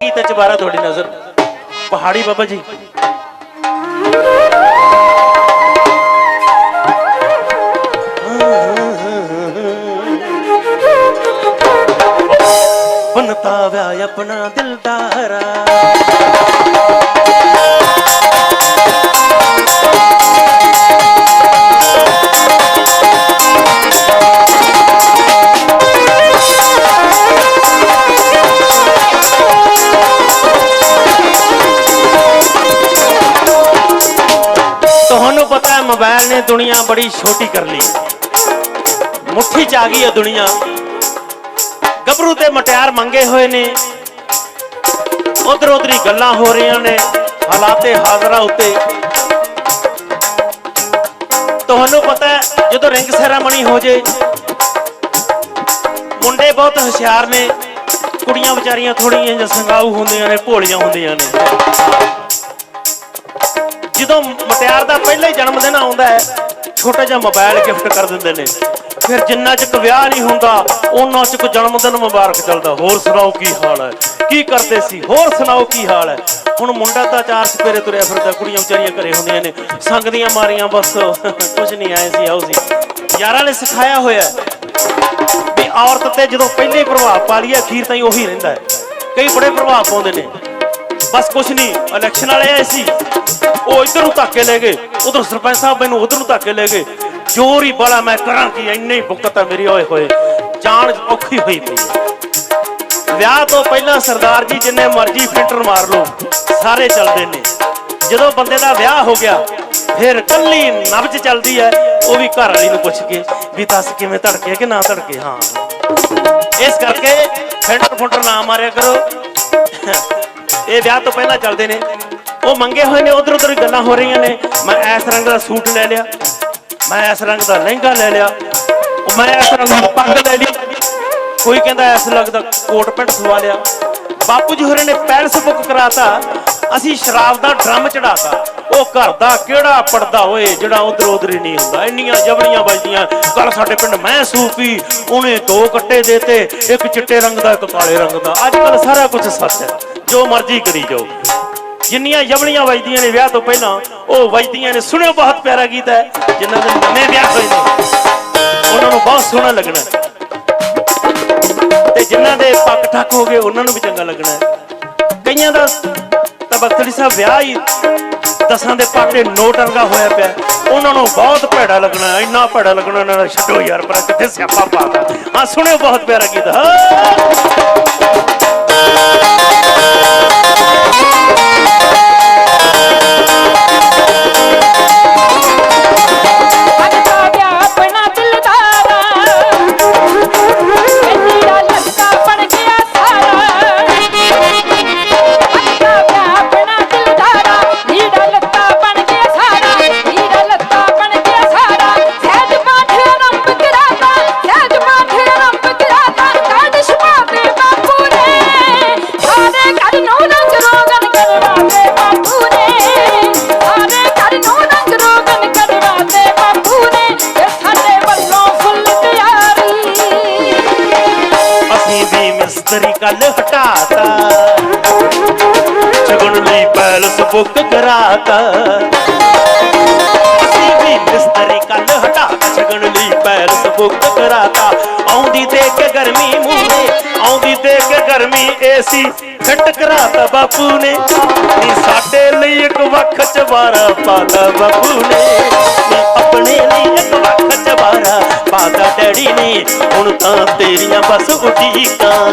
ਗੀਤ ਚ ਬਾਰਾ ਤੁਹਾਡੀ ਨਜ਼ਰ। ਪਹਾੜੀ ਬਾਬਾ ਜੀ। ਬਨਤਾ ਵਿਆ ਆਪਣਾ ਦਿਲਦਾਰਾ ਤੁਹਾਨੂੰ ਨੇ ਦੁਨੀਆ ਬੜੀ ਛੋਟੀ ਕਰ ਲਈ। ਮੁੱਠੀ ਚ ਆ ਗਈ ਹੈ ਦੁਨੀਆ। ਗੱਭਰੂ ਤੇ ਮਟਿਆਰ ਮੰਗੇ ਹੋਏ ਨੇ। ਉਧਰ ਉਧਰੀ ਗੱਲਾਂ ਹੋ ਰਹੀਆਂ ਨੇ ਹਾਲਾਤੇ ਹਾਜ਼ਰਾ ਉੱਤੇ। ਤੁਹਾਨੂੰ ਪਤਾ ਹੈ, ਜਦੋਂ ਰਿੰਗ ਸੈਰਾਮਨੀ ਹੋ ਜੇ, ਮੁੰਡੇ ਬਹੁਤ ਹੁਸ਼ਿਆਰ ਨੇ। ਕੁੜੀਆਂ ਵਿਚਾਰੀਆਂ ਥੋੜੀਆਂ ਜਿਹਾ ਸੰਗਾਊ ਹੁੰਦੀਆਂ ਨੇ, ਭੋਲੀਆਂ ਹੁੰਦੀਆਂ ਨੇ। ਜਦੋਂ ਮਟਿਆਰ ਦਾ ਪਹਿਲਾ ਹੀ ਜਨਮ ਦਿਨ ਆਉਂਦਾ ਹੈ, ਛੋਟਾ ਜਿਹਾ ਮੋਬਾਈਲ ਗਿਫਟ ਕਰ ਦਿੰਦੇ ਨੇ। ਫਿਰ ਜਿੰਨਾ ਚਿਕ ਵਿਆਹ ਨਹੀਂ ਹੁੰਦਾ ਉਹਨਾਂ ਚਿਕ ਜਨਮ ਦਿਨ ਮੁਬਾਰਕ ਚੱਲਦਾ। ਹੋਰ ਸੁਣਾਓ ਕੀ ਹਾਲ ਹੈ? ਕੀ ਕਰਦੇ ਸੀ? ਹੋਰ ਸੁਣਾਓ ਕੀ ਹਾਲ ਹੈ? ਹੁਣ ਮੁੰਡਾ ਤਾਂ ਚਾਰ ਸਪੇਰੇ ਤੁਰਿਆ ਫਿਰਦਾ, ਕੁੜੀਆਂ ਵਿਚਾਰੀਆਂ ਘਰੇ ਹੁੰਦੀਆਂ ਨੇ। ਸੰਗ ਦੀਆਂ ਮਾਰੀਆਂ ਬਸ। ਕੁਝ ਨਹੀਂ ਆਏ ਸੀ, ਆਓ ਸੀ ਯਾਰਾਂ ਨੇ ਸਿਖਾਇਆ ਹੋਇਆ ਵੀ ਔਰਤ ਤੇ ਜਦੋਂ ਪਹਿਲੇ ਪ੍ਰਭਾਵ ਪਾ ਲਈਏ, ਅਖੀਰ ਤਾਈਂ ਉਹੀ ਰਹਿੰਦਾ ਹੈ। ਕਈ ਬੜੇ ਪ੍ਰਭਾਵ ਪਾਉਂਦੇ ਨੇ। ਬਸ ਕੁਛ ਨਹੀਂ ਇਲੈਕਸ਼ਨ ਵਾਲੇ ਆਏ ਸੀ। ਉਹ ਇੱਧਰ ਨੂੰ ਧੱਕੇ ਲੈ ਗਏ। ਉਧਰ ਸਰਪੰਚ ਸਾਹਿਬ ਮੈਨੂੰ ਉਧਰ ਨੂੰ ਧੱਕੇ ਲੈ ਗਏ। ਜੋਰ ਹੀ ਬੜਾ ਮੈਂ ਕਰਾਂ ਕਿ, ਇੰਨੇ ਹੀ ਬੁਕਤ ਮੇਰੀ, ਓਏ ਹੋਏ। ਜਾਨ ਔਖੀ ਹੋਈ ਪਈ। ਵਿਆਹ ਤੋਂ ਪਹਿਲਾਂ ਸਰਦਾਰ ਜੀ ਜਿੰਨੇ ਮਰਜ਼ੀ ਫਿਲਟਰ ਮਾਰ ਲਓ, ਸਾਰੇ ਚੱਲਦੇ ਨੇ। ਜਦੋਂ ਬੰਦੇ ਦਾ ਵਿਆਹ ਹੋ ਗਿਆ, ਫਿਰ ਕੱਲੀ ਨਬਜ ਚੱਲਦੀ ਹੈ, ਉਹ ਵੀ ਘਰ ਵਾਲੀ ਨੂੰ ਪੁੱਛ ਕੇ ਵੀ ਦੱਸ ਕਿਵੇਂ ਧੜਕੇ ਕਿ ਨਾ ਧੜਕੇ? ਹਾਂ। ਇਸ ਕਰਕੇ ਫਿਲਟਰ ਫੁਲਟਰ ਨਾ ਮਾਰਿਆ ਕਰੋ। ਇਹ ਵਿਆਹ ਤੋਂ ਪਹਿਲਾਂ ਚੱਲਦੇ ਨੇ। ਉਹ ਮੰਗੇ ਹੋਏ ਨੇ ਉਧਰ ਉਧਰ ਗੱਲਾਂ ਹੋ ਰਹੀਆਂ ਨੇ। ਮੈਂ ਇਸ ਰੰਗ ਦਾ ਸੂਟ ਲੈ ਲਿਆ। ਮੈਂ ਇਸ ਰੰਗ ਦਾ ਲਹਿੰਗਾ ਲੈ ਲਿਆ। ਉਹ ਮੈਂ ਇਸ ਰੰਗ ਦੀ ਪੱਗ ਲੈ ਲਈ ਕੋਈ ਕਹਿੰਦਾ ਇਸ ਰੰਗ ਦਾ ਕੋਟ ਪੈਂਟ ਸਵਾ ਲਿਆ। ਬਾਪੂ ਜੀ ਹੋਰੇ ਨੇ ਪੈਲਸ ਬੁੱਕ ਕਰਾਤਾ। ਅਸੀਂ ਸ਼ਰਾਬ ਦਾ ਡਰਮ ਚੜਾਤਾ। ਉਹ ਘਰ ਦਾ ਕਿਹੜਾ ਪਰਦਾ ਓਏ, ਜਿਹੜਾ ਉਧਰ ਉਧਰ ਹੀ ਨਹੀਂ ਹੁੰਦਾ। ਇੰਨੀਆਂ ਜਵਲੀਆਂ ਵੱਜਦੀਆਂ ਕੱਲ ਸਾਡੇ ਪਿੰਡ ਮੈਂ ਸੂਪੀ ਉਹਨੇ ਦੋ ਕੱਟੇ ਦੇਤੇ। ਇੱਕ ਚਿੱਟੇ ਰੰਗ ਦਾ, ਇੱਕ ਕਾਲੇ ਰੰਗ ਦਾ। ਅੱਜ ਕੱਲ ਸਾਰਾ ਕੁਝ ਸੱਚ ਹੈ। ਜੋ ਮਰਜ਼ੀ ਕਰੀ ਜਾਓ। ਜਿੰਨੀਆਂ ਜਵਲੀਆਂ ਵੱਜਦੀਆਂ ਨੇ ਵਿਆਹ ਤੋਂ ਪਹਿਲਾਂ, ਉਹ ਵੱਜਦੀਆਂ ਨੇ। ਸੁਣਿਓ, ਬਹੁਤ ਪਿਆਰਾ ਗੀਤ ਹੈ, ਜਿਨ੍ਹਾਂ ਦੇ ਨਵੇਂ ਵਿਆਹ ਹੋਏ ਨੇ। ਉਹਨਾਂ ਨੂੰ ਬਹੁਤ ਸੋਹਣਾ ਲੱਗਣਾ ਤੇ ਜਿਨ੍ਹਾਂ ਦੇ ਪੱਕ ਠੱਕ ਹੋ ਗਏ, ਉਹਨਾਂ ਨੂੰ ਵੀ ਚੰਗਾ ਲੱਗਣਾ ਕਈਆਂ ਦਾ ਤਾਂ ਬਖਤੜੀ ਸਾਹਿਬ ਵਿਆਹ ਹੀ ਦਸਾਂ ਦੇ ਪਾਟੇ ਨੋਟ ਵਰਗਾ ਹੋਇਆ ਪਿਆ। ਉਹਨਾਂ ਨੂੰ ਬਹੁਤ ਭੈੜਾ ਲੱਗਣਾ ਇੰਨਾ ਭੈੜਾ ਲੱਗਣਾ ਇਹਨਾਂ ਦਾ ਛੱਡੋ ਯਾਰ ਪਰ ਕਿੱਥੇ ਸਿਆਪਾ ਪਾਤਾ ਹਾਂ, ਸੁਣਿਓ, ਬਹੁਤ ਪਿਆਰਾ ਗੀਤ ਹਾਂ। ਮਿਸਤਰੀ ਹਟਾਤਾ। ਚਗਣ ਲਈ ਪੈਲਸ ਬੁੱਕ ਕਰਾਤਾ। ਅਸੀਂ ਵੀ ਮਿਸਤਰੀ ਕੱਲ ਹਟਾਤਾ ਚਗਣ ਲਈ ਪੈਲਸ ਬੁੱਕ ਕਰਾਤਾ। ਆਉਂਦੀ ਦੇਖ ਕੇ ਗਰਮੀ ਮੂਹਰੇ, ਆਉਂਦੀ ਦੇਖ ਕੇ ਗਰਮੀ ਏਸੀ ਫਿੱਟ ਕਰਾਤਾ ਬਾਪੂ ਨੇ। ਨੀ ਸਾਡੇ ਲਈ ਇੱਕ ਵੱਖ ਚ ਚਵਾਰਾ ਪਾਤਾ ਬਾਪੂ ਨੇ। ਨੀ ਆਪਣੇ ਹੁਣ ਤਾਂ ਤੇਰੀਆਂ ਬਸ ਉਡੀਕਾਂ।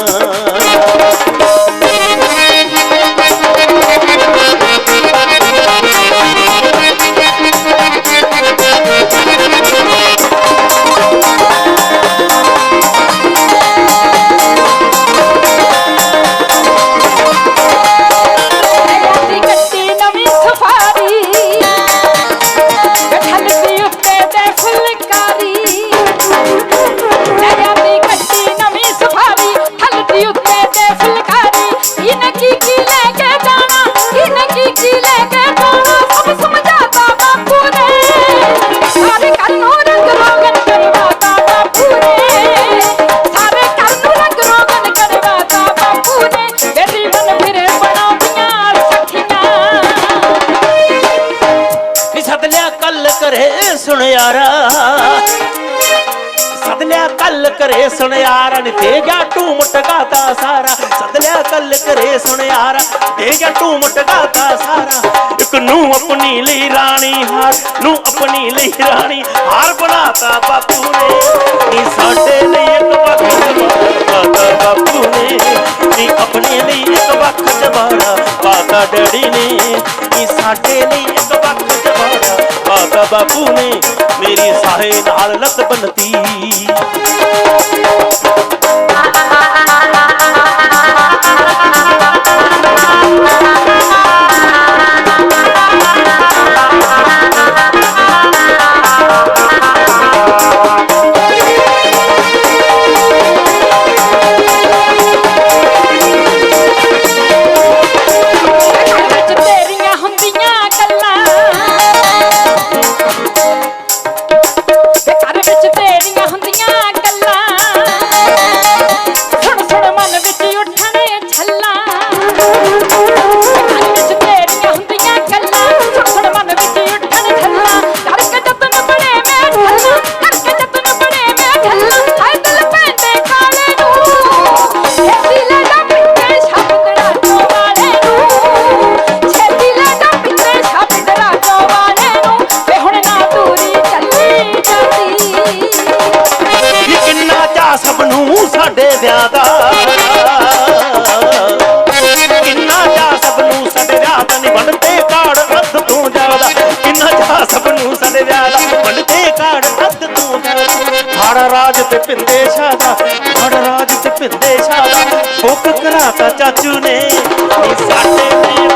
ਪਿਆਰਾ। ਸਦਲਿਆ ਕੱਲ ਕਰੇ ਸੁਣਿਆਰਾ, ਨੇ ਦੇ ਗਿਆ ਟੂਮ ਟਕਾਤਾ ਸਾਰਾ। ਸਦਲਿਆ ਕੱਲ ਕਰੇ ਸੁਣਿਆਰਾ ਦੇ ਗਿਆ ਟੂਮ ਟਕਾਤਾ ਸਾਰਾ। ਇੱਕ ਨੂੰ ਆਪਣੀ ਲਈ ਰਾਣੀ, ਹਾਰ ਨੂੰ ਆਪਣੀ ਲਈ ਰਾਣੀ। ਹਾਰ ਬਣਾਤਾ ਬਾਪੂ ਨੇ, ਨੀ ਸਾਡੇ ਲਈ ਇੱਕ ਵੱਖ ਜਵਾਰਾ। ਬਾਪੂ ਨੇ, ਨੀ ਆਪਣੇ ਲਈ ਇੱਕ ਵੱਖ ਜਵਾਰਾ। ਪਾਤਾ ਡੈਡੀ ਨੇ, ਨੀ ਸਾਡੇ ਲਈ ਇੱਕ ਵੱਖ ਜਵਾਰਾ। ਪਾਤਾ ਬਾਪੂ ਨੇ ਮੇਰੀ ਸਾਹੇ ਨਾਲ ਲੱਤ ਬੰਨਤੀ। ਸਾਡੇ ਵਿਆਹ ਦਾ। ਕਿੰਨਾ ਚਾ ਸਭ ਨੂੰ ਸਾਡੇ ਵਿਆਹ ਦਾ ਨੀ ਬਣਦੇ ਕਾੜ ਅੱਧ ਤੂੰ ਜਾਦਾ ਕਿੰਨਾ ਚਾ ਸਭ ਨੂੰ ਸਾਡੇ ਵਿਆਹ ਦਾ ਬਣਦੇ ਕਾੜ ਅੱਧ ਤੂੰ ਜਾਦਾ ਹਾੜਾ ਰਾਜ ਤੇ ਪਿੰਦੇ ਸ਼ਾਦਾ ਹੜ ਰਾਜ ਤੇ ਪਿੰਦੇ ਸ਼ਾਦਾ। ਬੁੱਕ ਕਰਾਤਾ ਚਾਚੂ ਨੇ, ਸਾਡੇ ਲਈ